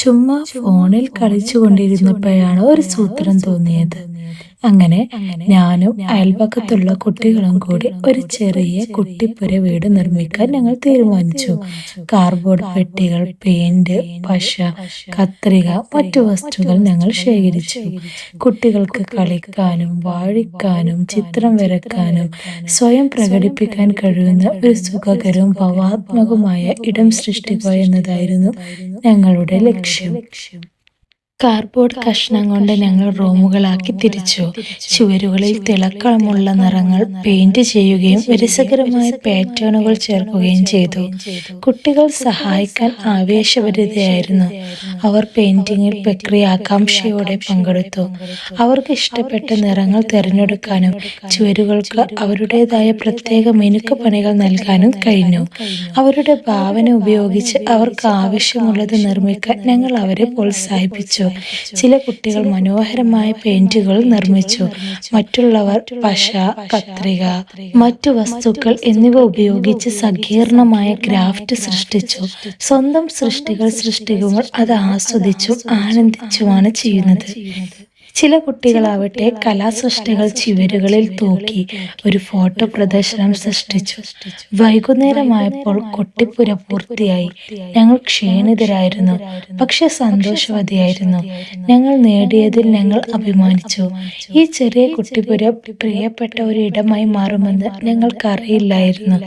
ചുമ്മാ ഫോണിൽ കളിച്ചു കൊണ്ടിരുന്നപ്പോഴാണ് ഒരു സൂത്രം തോന്നിയത്. അങ്ങനെ ഞാനും അയൽപക്കത്തുള്ള കുട്ടികളും കൂടി ഒരു ചെറിയ കുട്ടിപ്പുര വീട് നിർമ്മിക്കാൻ ഞങ്ങൾ തീരുമാനിച്ചു. കാർബോർഡ് പെട്ടികൾ പെയിന്റ് പശ കത്രിക മറ്റു വസ്തുക്കൾ ഞങ്ങൾ ശേഖരിച്ചു. കുട്ടികൾക്ക് കളിക്കാനും വാഴിക്കാനും ചിത്രം വരക്കാനും സ്വയം പ്രകടിപ്പിക്കാൻ കഴിയുന്ന ഒരു സുഖകരവും ഭാവാത്മകവുമായ ഇടം സൃഷ്ടിക്കുക എന്നതായിരുന്നു ഞങ്ങളുടെ ലക്ഷ്യം. കാർഡ്ബോർഡ് കഷ്ണം കൊണ്ട് ഞങ്ങൾ റൂമുകളാക്കി തിരിച്ചു. ചുവരുകളിൽ തിളക്കമുള്ള നിറങ്ങൾ പെയിന്റ് ചെയ്യുകയും രസകരമായ പാറ്റേണുകൾ ചേർക്കുകയും ചെയ്തു. കുട്ടികൾ സഹായിക്കാൻ ആവേശഭരിതയായിരുന്നു. അവർ പെയിന്റിങ്ങിൽ പ്രക്രിയ ആകാംക്ഷയോടെ പങ്കെടുത്തു. അവർക്ക് ഇഷ്ടപ്പെട്ട നിറങ്ങൾ തിരഞ്ഞെടുക്കാനും ചുവരുകൾക്ക് അവരുടേതായ പ്രത്യേക മിനുക്ക് പണികൾ നൽകാനും കഴിഞ്ഞു. അവരുടെ ഭാവന ഉപയോഗിച്ച് അവർക്ക് ആവശ്യമുള്ളത് നിർമ്മിക്കാൻ ഞങ്ങൾ അവരെ പ്രോത്സാഹിപ്പിച്ചു. ചില കുട്ടികൾ മനോഹരമായ പെയിന്റുകൾ നിർമ്മിച്ചു. മറ്റുള്ളവർ പശ കത്രിക മറ്റു വസ്തുക്കൾ എന്നിവ ഉപയോഗിച്ച് സങ്കീർണമായ ക്രാഫ്റ്റ് സൃഷ്ടിച്ചു. സ്വന്തം സൃഷ്ടികൾ സൃഷ്ടിക്കുമ്പോൾ അത് ആസ്വദിച്ചു ആനന്ദിച്ചുമാണ് ചെയ്യുന്നത്. ചില കുട്ടികളാവട്ടെ കലാസൃഷ്ടികൾ ചുവരുകളിൽ തൂക്കി ഒരു ഫോട്ടോ പ്രദർശനം സൃഷ്ടിച്ചു. വൈകുന്നേരമായപ്പോൾ കൊട്ടിപ്പുര പൂർത്തിയായി. ഞങ്ങൾ ക്ഷീണിതരായിരുന്നു. പക്ഷെ സന്തോഷവതിയായിരുന്നു. ഞങ്ങൾ നേടിയതിൽ ഞങ്ങൾ അഭിമാനിച്ചു. ഈ ചെറിയ കുട്ടിപ്പുര പ്രിയപ്പെട്ട ഒരു ഇടമായി മാറുമെന്ന് ഞങ്ങൾക്കറിയില്ലായിരുന്നു.